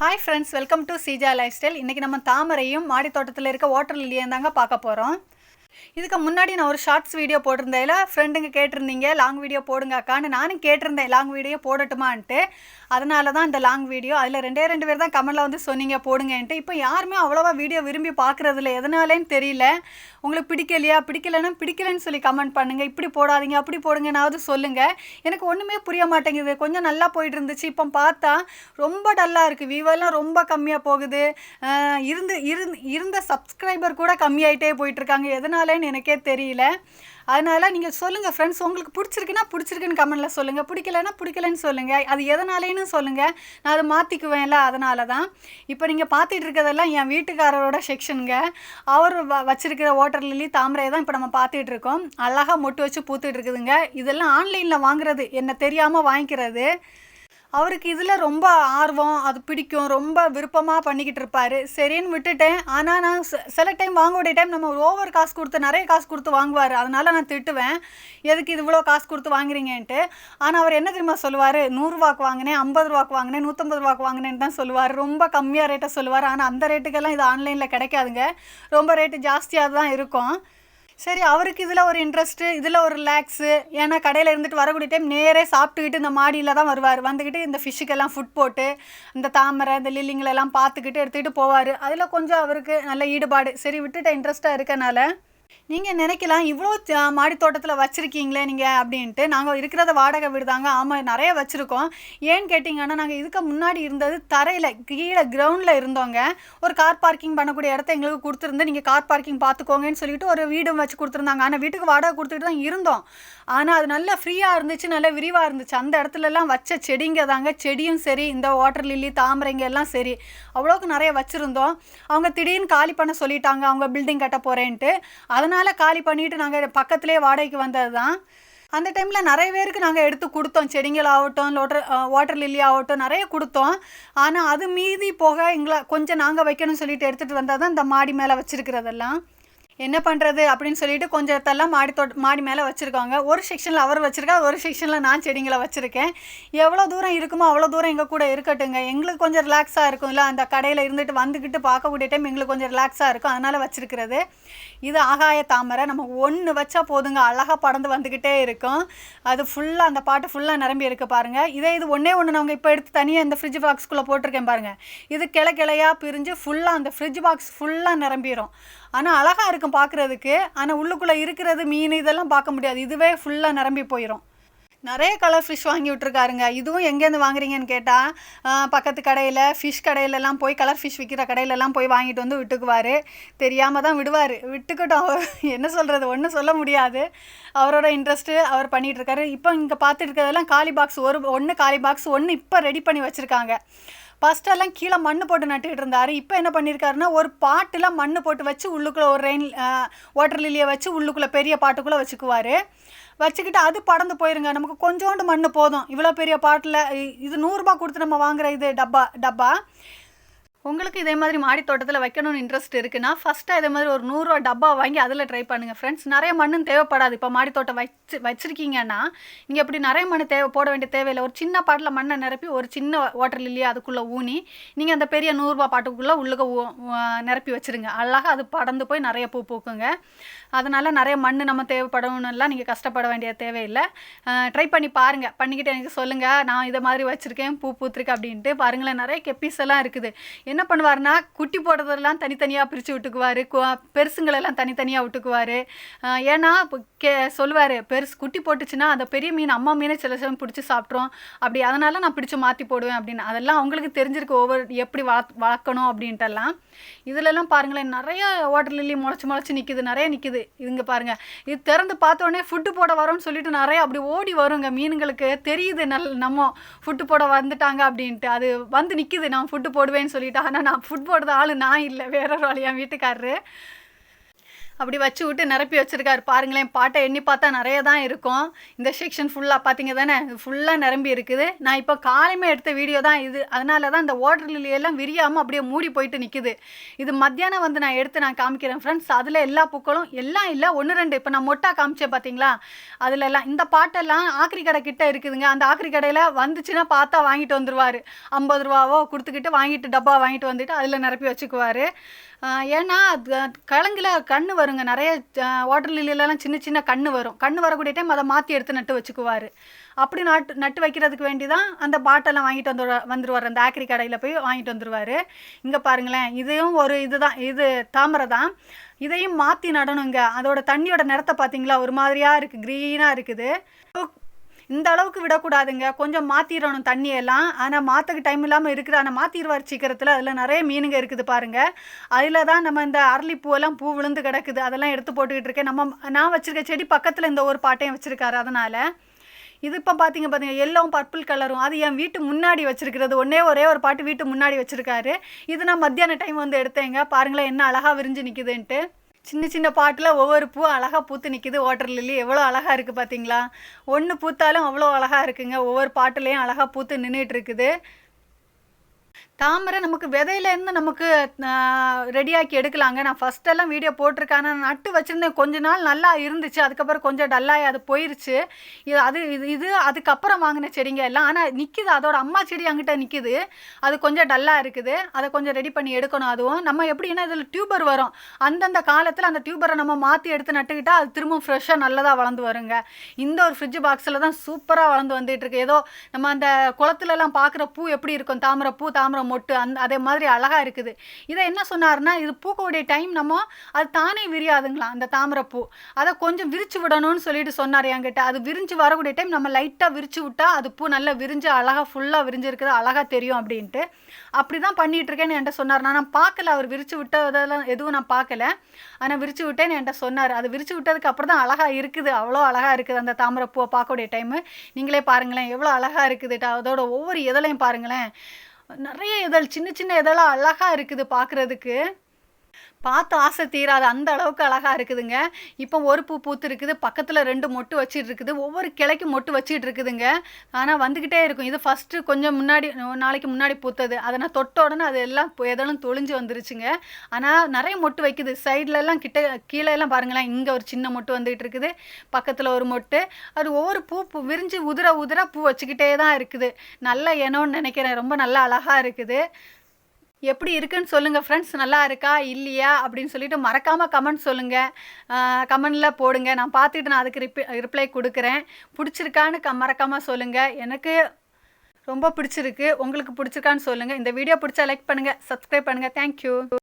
Hi friends welcome to Seeja lifestyle இன்றைக்கி நம்ம தாமரையும் மாடி தோட்டத்தில் இருக்க வாட்டர் லில்லியும் தாங்க பார்க்க போகிறோம் இதுக்கு முன்னாடி நான் ஒரு ஷார்ட்ஸ் வீடியோ போட்டிருந்தேன் ஃப்ரெண்டுங்க கேட்டிருந்தீங்க லாங் வீடியோ போடுங்க அக்கான்னு. நானும் கேட்டிருந்தேன் லாங் வீடியோ போடட்டுமான்ட்டு. அதனால தான் இந்த லாங் வீடியோ அதில் ரெண்டே ரெண்டு பேர் தான் கமெண்டில் வந்து சொன்னீங்க போடுங்கன்ட்டு. இப்போ யாருமே அவ்வளோவா வீடியோ விரும்பி பார்க்குறதில்ல. எதனாலேன்னு தெரியல. உங்களுக்கு பிடிக்கலையா? பிடிக்கலைன்னா பிடிக்கலன்னு சொல்லி கமெண்ட் பண்ணுங்கள் இப்படி போடாதீங்க அப்படி போடுங்கனாவது சொல்லுங்கள் எனக்கு ஒன்றுமே புரிய மாட்டேங்குது. கொஞ்சம் நல்லா போயிட்டு இருந்துச்சு இப்போ பார்த்தா ரொம்ப டல்லாக இருக்குது வியூவெல்லாம் ரொம்ப கம்மியாக போகுது. இருந்து இருந்து இருந்த சப்ஸ்கிரைபர் கூட கம்மியாயிட்டே போயிட்டுருக்காங்க. எதனாலேன்னு எனக்கே தெரியல. அதனால் நீங்கள் சொல்லுங்கள் ஃப்ரெண்ட்ஸ் உங்களுக்கு பிடிச்சிருக்குன்னா பிடிச்சிருக்குன்னு கமெண்டில் சொல்லுங்கள் பிடிக்கலன்னா பிடிக்கலன்னு சொல்லுங்கள் அது எதனாலேன்னு சொல்லுங்கள் நான் அதை மாற்றிக்குவேன்ல அதனால தான் இப்போ நீங்கள் பார்த்துட்டு இருக்கிறதெல்லாம் என் வீட்டுக்காரரோட செக்ஷனுங்க அவர் வ வச்சுருக்கிற வாட்டர் லில்லி தாமரையை தான் இப்போ நம்ம பார்த்துட்டு இருக்கோம். அழகாக மொட்டு வச்சு பூத்துட்டு இருக்குதுங்க. இதெல்லாம் ஆன்லைனில் வாங்குறது. என்ன தெரியாமல் வாங்கிக்கிறது. அவருக்கு இதில் ரொம்ப ஆர்வம் அது பிடிக்கும் ரொம்ப விருப்பமாக பண்ணிக்கிட்டு இருப்பார். சரின்னு விட்டுட்டேன். ஆனால் நான் ச- சில டைம் வாங்கக்கூடிய டைம் நம்ம ஓவர் காசு கொடுத்து நிறைய காசு கொடுத்து வாங்குவார். அதனால் நான் திட்டுவேன். எதுக்கு இது இவ்வளோ காசு கொடுத்து வாங்குறீங்கன்ட்டு? ஆனால் அவர் என்ன தெரியுமா சொல்லுவார்? நூறுரூவாக்கு வாங்கினேன் ஐம்பது ரூபாக்கு வாங்கினேன் நூற்றம்பது ரூபாக்கு வாங்கினேன்னு தான் சொல்லுவார். ரொம்ப கம்மியாக ரேட்டை சொல்லுவார். ஆனால் அந்த ரேட்டுக்கெல்லாம் இது ஆன்லைனில் கிடைக்காதுங்க. ரொம்ப ரேட்டு ஜாஸ்தியாக தான் இருக்கும். சரி அவருக்கு இதில் ஒரு இன்ட்ரெஸ்ட்டு இதில் ஒரு ரிலாக்ஸு ஏன்னா கடையில் இருந்துட்டு வரக்கூடிய டைம் நேரே சாப்பிட்டுக்கிட்டு இந்த மாடியில் தான் வருவார். வந்துக்கிட்டு இந்த ஃபிஷ்ஷுக்கெல்லாம் ஃபுட் போட்டு இந்த தாமரை இந்த லில்லிங்களெல்லாம் பார்த்துக்கிட்டு எடுத்துக்கிட்டு போவார். அதில் கொஞ்சம் அவருக்கு நல்ல ஈடுபாடு. சரி விட்டுட்டு இன்ட்ரெஸ்ட்டாக இருக்கனால நீங்கள் நினைக்கலாம் இவ்வளோ த- மாடி தோட்டத்தில் வச்சுருக்கீங்களே நீங்கள் அப்படின்ட்டு. நாங்கள் இருக்கிறத வாடகை விடுதாங்க ஆமாம் நிறைய வச்சுருக்கோம். ஏன்னு கேட்டிங்கன்னா நாங்கள் இதுக்கு முன்னாடி இருந்தது தரையில் கீழே கிரவுண்டில் இருந்தோங்க. ஒரு கார் பார்க்கிங் பண்ணக்கூடிய இடத்த எங்களுக்கு கொடுத்துருந்து நீங்கள் கார் பார்க்கிங் பார்த்துக்கோங்கன்னு சொல்லிட்டு ஒரு வீடும் வச்சு கொடுத்துருந்தாங்க. ஆனால் வீட்டுக்கு வாடகை கொடுத்துட்டு தான் இருந்தோம். ஆனால் அது நல்லா ஃப்ரீயாக இருந்துச்சு நல்லா விரிவாக இருந்துச்சு. அந்த இடத்துலலாம் வச்ச செடிங்க தாங்க. செடியும் சரி இந்த வாட்டர் லில்லி தாமரைங்க எல்லாம் சரி அவ்வளோக்கு நிறைய வச்சுருந்தோம். அவங்க திடீர்னு காலி பண்ண சொல்லிட்டாங்க. அவங்க பில்டிங் கட்ட போகிறேன்ட்டு அதனால் காலி பண்ணிட்டு நாங்கள் பக்கத்துலேயே வாடகைக்கு வந்தது தான் அந்த டைமில் நிறைய பேருக்கு நாங்கள் எடுத்து கொடுத்தோம். செடிங்கள் ஆகட்டும் லோட்டர் வாட்டர் லில்லி ஆகட்டும் நிறைய கொடுத்தோம். ஆனால் அது மீதி போக எங்களை கொஞ்சம் நாங்கள் வைக்கணும்னு சொல்லிட்டு எடுத்துகிட்டு வந்தால் தான் இந்த மாடி மேலே வச்சுருக்கிறதெல்லாம். என்ன பண்ணுறது அப்படின்னு சொல்லிட்டு கொஞ்சம் இடத்தெல்லாம் மாடி தோட்ட மாடி மேலே வச்சுருக்காங்க. ஒரு செக்ஷனில் அவர் வச்சுருக்கா ஒரு செக்ஷனில் நான் செடிங்களை வச்சுருக்கேன். எவ்வளோ தூரம் இருக்குமோ அவ்வளோ தூரம் எங்கள் கூட இருக்கட்டுங்க எங்களுக்கு கொஞ்சம் ரிலாக்ஸாக இருக்கும்ல. அந்த கடையில் இருந்துட்டு வந்துக்கிட்டு பார்க்கக்கூடிய டைம் எங்களுக்கு கொஞ்சம் ரிலாக்ஸாக இருக்கும். அதனால் வச்சுருக்கிறது. இது ஆகாய தாமரை. நம்ம ஒன்று வச்சா போதுங்க. அழகாக படந்து வந்துக்கிட்டே இருக்கும். அது ஃபுல்லாக அந்த பாட்டு ஃபுல்லாக நிரம்பி இருக்கு பாருங்கள் இதே இது ஒன்றே ஒன்று நாங்கள் இப்போ எடுத்து தனியாக இந்த ஃப்ரிட்ஜ் பாக்ஸ்க்குள்ளே போட்டிருக்கேன் பாருங்கள் இது கிளை கிளையாக பிரிஞ்சு ஃபுல்லாக அந்த ஃப்ரிட்ஜ் பாக்ஸ் ஃபுல்லாக நிரம்பிடும் ஆனால் அழகாக இருக்கும்? பார்க்குறதுக்கு ஆனால் உள்ளுக்குள்ளே இருக்கிறது மீன் இதெல்லாம் பார்க்க முடியாது. இதுவே ஃபுல்லாக நிரம்பி போயிடும் நிறைய கலர் ஃபிஷ் வாங்கி விட்ருக்காருங்க இதுவும் எங்கேருந்து வாங்குறீங்கன்னு கேட்டால் பக்கத்து கடையில் ஃபிஷ் கடையிலலாம் போய் கலர் ஃபிஷ் விற்கிற கடையிலலாம் போய் வாங்கிட்டு வந்து விட்டுக்குவார். தெரியாமல் தான் விடுவார். விட்டுக்கட்டும். அவர் என்ன சொல்கிறது ஒன்றும் சொல்ல முடியாது. அவரோட இன்ட்ரெஸ்ட்டு அவர் பண்ணிகிட்ருக்காரு இப்போ இங்கே பார்த்துட்டு இருக்கிறதெல்லாம் காலி பாக்ஸ் ஒரு ஒன்று காலி பாக்ஸ் ஒன்று இப்போ ரெடி பண்ணி வச்சுருக்காங்க. ஃபஸ்ட்டெல்லாம் கீழே மண் போட்டு நட்டுக்கிட்டு இருந்தார். இப்போ என்ன பண்ணியிருக்காருன்னா ஒரு பாட்டில் மண் போட்டு வச்சு உள்ளுக்குள்ளே ஒரு ரெயின் வாட்டர் லில்லியை வச்சு உள்ளுக்குள்ளே பெரிய பாட்டுக்குள்ளே வச்சுக்குவார். வச்சுக்கிட்டு அது படந்து போயிருங்க. நமக்கு கொஞ்சோண்டு மண் போதும். இவ்வளோ பெரிய பாட்டில் இது நூறுரூபா கொடுத்து நம்ம வாங்குற இது டப்பா டப்பா. உங்களுக்கு இதே மாதிரி மாடி தோட்டத்தில் வைக்கணும்னு இன்ட்ரெஸ்ட் இருக்குன்னா ஃபஸ்ட்டாக இதே மாதிரி ஒரு நூறுரூவா டப்பா வாங்கி அதில் ட்ரை பண்ணுங்கள் ஃப்ரெண்ட்ஸ் நிறைய மண்ணும் தேவைப்படாது. இப்போ மாடி தோட்டம் வச்சு வச்சுருக்கீங்கன்னா நீங்கள் இப்படி நிறைய மண் தேவை போட வேண்டிய தேவையில்லை. ஒரு சின்ன பாட்டில் மண்ணை நிரப்பி ஒரு சின்ன வாட்டர் இல்லையா அதுக்குள்ளே ஊனி நீங்கள் அந்த பெரிய நூறுரூவா பாட்டுக்குள்ளே உள்ளுக்க நிரப்பி வச்சுருங்க. அழகாக அது படந்து போய் நிறைய பூ பூக்குங்க. அதனால் நிறைய மண் நம்ம தேவைப்படணும்லாம் நீங்கள் கஷ்டப்பட வேண்டிய தேவையில்லை. ட்ரை பண்ணி பாருங்கள் பண்ணிக்கிட்டு எனக்கு சொல்லுங்கள் நான் இதை மாதிரி வச்சுருக்கேன் பூ பூத்துருக்கு அப்படின்ட்டு. பாருங்களேன் நிறைய கெப்பீஸ் எல்லாம் இருக்குது. என்ன பண்ணுவார்னா குட்டி போடுறதெல்லாம் தனித்தனியாக பிரித்து விட்டுக்குவார். பெருசுங்களெல்லாம் தனித்தனியாக விட்டுக்குவார். ஏன்னா இப்போ கே சொல்லுவார் பெருசு குட்டி போட்டுச்சுன்னா அந்த பெரிய மீன் அம்மா மீனை சில சமயம் பிடிச்சி சாப்பிட்றோம் அப்படி அதனால் நான் பிடிச்சி மாற்றி போடுவேன் அப்படின்னு. அதெல்லாம் அவங்களுக்கு தெரிஞ்சிருக்கு ஒவ்வொரு எப்படி வளர்த் வளர்க்கணும் அப்படின்ட்டுலாம் இதுலலாம் பாருங்களேன் நிறைய வாட்டர் லில்லி முளைச்சி முளைச்சி நிற்கிது நிறைய நிற்கிது இதுங்க பாருங்கள் இது திறந்து பார்த்தோன்னே ஃபுட்டு போட வரோம்னு சொல்லிட்டு நிறைய அப்படி ஓடி வருங்க மீனுங்களுக்கு. தெரியுது நல் நம்ம ஃபுட்டு போட வந்துட்டாங்க அப்படின்ட்டு. அது வந்து நிற்கிது நான் ஃபுட்டு போடுவேன்னு சொல்லிட்டு. ஆனால் நான் ஃபுட் போடுறது ஆள் நான் இல்லை. வேற ஒரு ஆள் என் வீட்டுக்காரரு. அப்படி வச்சு விட்டு நிரப்பி வச்சுருக்காரு. பாருங்களேன் பாட்டை எண்ணி பார்த்தா நிறைய தான் இருக்கும். இந்த செக்ஷன் ஃபுல்லாக பார்த்தீங்க தானே? ஃபுல்லாக நிரம்பி இருக்குது. நான் இப்போ காலையுமே எடுத்த வீடியோ தான் இது. அதனால தான் இந்த ஓட்டர் லிலியெல்லாம் எல்லாம் விரியாமல் அப்படியே மூடி போயிட்டு நிற்குது இது மத்தியானம் வந்து நான் எடுத்து நான் காமிக்கிறேன் ஃப்ரெண்ட்ஸ் அதில் எல்லா பூக்களும் எல்லாம் இல்லை ஒன்று ரெண்டு. இப்போ நான் மொட்டா காமிச்சேன் பார்த்தீங்களா? அதில் எல்லாம் இந்த பாட்டெல்லாம் ஆக்கிரி கடை கிட்ட இருக்குதுங்க. அந்த ஆக்கிரி கடையில் வந்துச்சுன்னா பார்த்தா வாங்கிட்டு வந்துடுவார் ஐம்பது ரூபாவோ கொடுத்துக்கிட்டு வாங்கிட்டு டப்பா வாங்கிட்டு வந்துட்டு அதில் நிரப்பி வச்சுக்குவார். ஏன்னா அது கிழங்குல கண்ணு வருங்க. நிறைய வாட்டர் லில்லிலலாம் சின்ன சின்ன கண்ணு வரும். கண்ணு வரக்கூடிய டைம் அதை மாற்றி எடுத்து நட்டு வச்சுக்குவார். அப்படி நட்டு நட்டு வைக்கிறதுக்கு வேண்டி தான் அந்த பாட்டெல்லாம் வாங்கிட்டு வந்து வந்துருவார். அந்த ஆக்கிரி கடையில் போய் வாங்கிட்டு வந்துடுவார் இங்கே பாருங்களேன். இதையும் ஒரு இதுதான். இது தாமரை தான். இதையும் மாற்றி நடணுங்க. அதோட தண்ணியோட நிறத்தை பார்த்தீங்களா? ஒரு மாதிரியாக இருக்குது க்ரீனாக இருக்குது. இந்த அளவுக்கு விடக்கூடாதுங்க. கொஞ்சம் மாற்றிடணும் தண்ணியெல்லாம். ஆனால் மாற்றுக்கு டைம் இல்லாமல் இருக்குது. ஆனால் மாற்றிடுவார் சீக்கிரத்தில். அதில் நிறைய மீனுங்க இருக்குது பாருங்கள் அதில் தான் நம்ம இந்த அரளிப்பூவெல்லாம் பூ விழுந்து கிடக்குது. அதெல்லாம் எடுத்து போட்டுக்கிட்டு இருக்கேன். நம்ம நான் வச்சுருக்க செடி பக்கத்தில் இந்த ஒரு பாட்டையும் வச்சுருக்காரு. அதனால் இது இப்போ பார்த்தீங்க பார்த்தீங்க எல்லோவும் பர்பிள் கலரும் அது என் வீட்டு முன்னாடி வச்சிருக்கிறது. ஒன்றே ஒரே ஒரு பாட்டு வீட்டு முன்னாடி வச்சுருக்காரு. இது நான் மத்தியான டைம் வந்து எடுத்தேங்க. பாருங்களேன் என்ன அழகாக விரிஞ்சு நிற்குதுன்ட்டு சின்ன சின்ன பாட்டில் ஒவ்வொரு பூ அழகாக பூத்து நிற்கிது வாட்டர் லில்லி எவ்வளோ அழகாக இருக்குது பார்த்தீங்களா ஒன்று பூத்தாலும் அவ்வளோ அழகாக இருக்குங்க. ஒவ்வொரு பாட்டுலேயும் அழகாக பூத்து நின்றுட்டு இருக்குது. தாமரை நமக்கு விதையிலேருந்து நமக்கு ரெடியாக்கி எடுக்கலாங்க. நான் ஃபஸ்ட்டெல்லாம் வீடியோ போட்டிருக்கேன். ஆனால் நட்டு வச்சுருந்தேன். கொஞ்ச நாள் நல்லா இருந்துச்சு. அதுக்கப்புறம் கொஞ்சம் டல்லாகி அது போயிருச்சு. இது அது இது இது அதுக்கப்புறம் வாங்கின செடிங்க எல்லாம். ஆனால் நிற்கிது அதோட அம்மா செடி அங்கிட்ட நிற்கிது அது கொஞ்சம் டல்லாக இருக்குது. அதை கொஞ்சம் ரெடி பண்ணி எடுக்கணும். அதுவும் நம்ம எப்படின்னா இதில் டியூபர் வரும். அந்தந்த காலத்தில் அந்த டியூபரை நம்ம மாற்றி எடுத்து நட்டுக்கிட்டால் அது திரும்பவும் ஃப்ரெஷ்ஷாக நல்லதாக வளர்ந்து வருங்க. இந்த ஒரு ஃப்ரிட்ஜ் பாக்ஸில் தான் சூப்பராக வளர்ந்து வந்துட்டு இருக்கு. ஏதோ நம்ம அந்த குளத்துலலாம் பார்க்குற பூ எப்படி இருக்கும்? தாமரை பூ தாமரை மொட்டு அந் அதே மாதிரி அழகாக இருக்குது. இதை என்ன சொன்னார்னா இது பூக்கக்கூடிய டைம் நம்ம அது தானே விரியாதுங்களாம் அந்த தாமரைப்பூ. அதை கொஞ்சம் விரிச்சு விடணும்னு சொல்லிட்டு சொன்னார் என்கிட்ட. அது விரிஞ்சு வரக்கூடிய டைம் நம்ம லைட்டாக விரிச்சு விட்டா அது பூ நல்லா விரிஞ்சு அழகாக ஃபுல்லாக விரிஞ்சிருக்குது அழகாக தெரியும் அப்படின்ட்டு. அப்படி தான் பண்ணிட்டு இருக்கேன்னு என்கிட்ட சொன்னார். நான் பார்க்கல அவர் விரிச்சு விட்டதெல்லாம் எதுவும் நான் பார்க்கல. ஆனால் விரிச்சு விட்டேன்னு என்கிட்ட சொன்னார். அது விரிச்சு விட்டதுக்கு அப்புறம் தான் அழகாக இருக்குது அவ்வளோ அழகாக இருக்குது அந்த தாமரைப்பூவை பார்க்கக்கூடிய டைமு நீங்களே பாருங்களேன் எவ்வளோ அழகாக இருக்குது. அதோட ஒவ்வொரு இதழையும் பாருங்களேன். நிறைய இதழ் சின்ன சின்ன இதழாக அழகாக இருக்குது பார்க்குறதுக்கு பார்த்து ஆசை தீராது அந்த அளவுக்கு அழகாக இருக்குதுங்க. இப்போ ஒரு பூ பூத்து இருக்குது பக்கத்தில் ரெண்டு மொட்டு வச்சுட்டு இருக்குது ஒவ்வொரு கிளைக்கு மொட்டு வச்சுட்டு இருக்குதுங்க ஆனால் வந்துக்கிட்டே இருக்கும். இது ஃபஸ்ட்டு கொஞ்சம் முன்னாடி நாளைக்கு முன்னாடி பூத்தது. அதை நான் தொட்ட உடனே அது எல்லாம் எதெல்லாம் தொழிஞ்சு வந்துருச்சுங்க. ஆனால் நிறைய மொட்டு வைக்குது. சைட்லலாம் கிட்ட கீழே எல்லாம் பாருங்களேன் இங்கே ஒரு சின்ன மொட்டு வந்துகிட்டு இருக்குது பக்கத்தில் ஒரு மொட்டு. அது ஒவ்வொரு பூ பூ விரிஞ்சு உதிர உதிர பூ வச்சுக்கிட்டே தான் இருக்குது. நல்ல ஏனோன்னு நினைக்கிறேன். ரொம்ப நல்லா அழகாக இருக்குது. எப்படி இருக்குன்னு சொல்லுங்கள் ஃப்ரெண்ட்ஸ் நல்லா இருக்கா? இல்லையா? அப்படின்னு சொல்லிட்டு மறக்காமல் கமெண்ட் சொல்லுங்கள் கமெண்டில் போடுங்க. நான் பார்த்துட்டு நான் அதுக்கு ரிப்ளை ரிப்ளை கொடுக்குறேன். பிடிச்சிருக்கான்னு க மறக்காமல் சொல்லுங்கள் எனக்கு ரொம்ப பிடிச்சிருக்கு. உங்களுக்கு பிடிச்சிருக்கான்னு சொல்லுங்கள் இந்த வீடியோ பிடிச்சா லைக் பண்ணுங்கள் சப்ஸ்கிரைப் பண்ணுங்கள் தேங்க்யூ